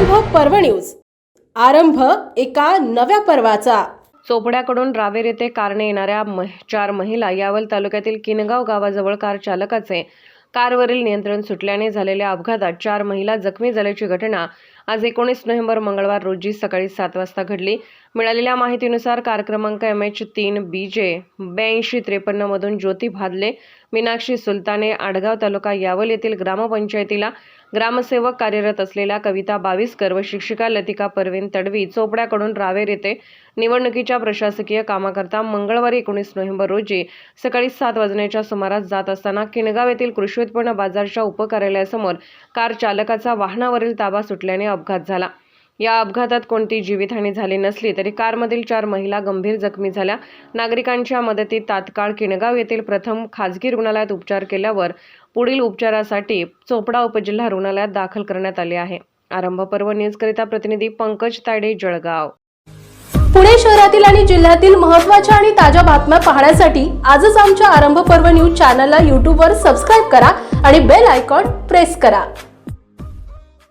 पर्व न्यूज. आरंभ एका नव्या पर्वाचा. चोपड्याकडून रावेर येथे कारने येणाऱ्या चार महिला यावल तालुक्यातील किनगाव गावाजवळ कार चालकाचे कारवरील नियंत्रण सुटल्याने झालेल्या अपघातात चार महिला जखमी झाल्याची घटना आज एकोणीस नोव्हेंबर मंगळवार रोजी सकाळी सात वाजता घडली. मिळालेल्या माहितीनुसार कार क्रमांक एम एच तीन बी जे ब्याऐंशी त्रेपन्नमधून ज्योती भादले मीनाक्षी सुलताने आडगाव तालुका यावल येथील ग्रामपंचायतीला ग्रामसेवक कार्यरत असलेल्या कविता बावीसकर व शिक्षिका लतिका परवीन तडवी चोपड्याकडून रावेर येथे निवडणुकीच्या प्रशासकीय कामाकरता मंगळवारी एकोणीस नोव्हेंबर रोजी सकाळी सात वाजण्याच्या सुमारास जात असताना किनगाव येथील कृषी उत्पन्न बाजारच्या उपकार्यालयासमोर कार चालकाचा वाहनावरील ताबा सुटल्याने अपघात झाला. या अपघातात कोणती जीवितहानी झाली नसली तरी कारमधील चार महिला गंभीर जखमी झाल्या. नागरिकांच्या मदतीत तात्काळ किणगाव येथील प्रथम खाजगी रुग्णालयात उपचार केल्यावर पुढील उपचारासाठी चोपडा उपजिल्हा रुग्णालयात दाखल करण्यात आले आहे. आरंभ पर्व न्यूजकरिता प्रतिनिधी पंकज ताडे जळगाव. पुणे शहरातील आणि जिल्ह्यातील महत्त्वाच्या आणि ताज्या बातम्या पाहण्यासाठी आजच आमच्या आरंभ पर्व न्यूज चॅनलला यूट्यूबवर सबस्क्राईब करा आणि बेल आयकॉन प्रेस करा.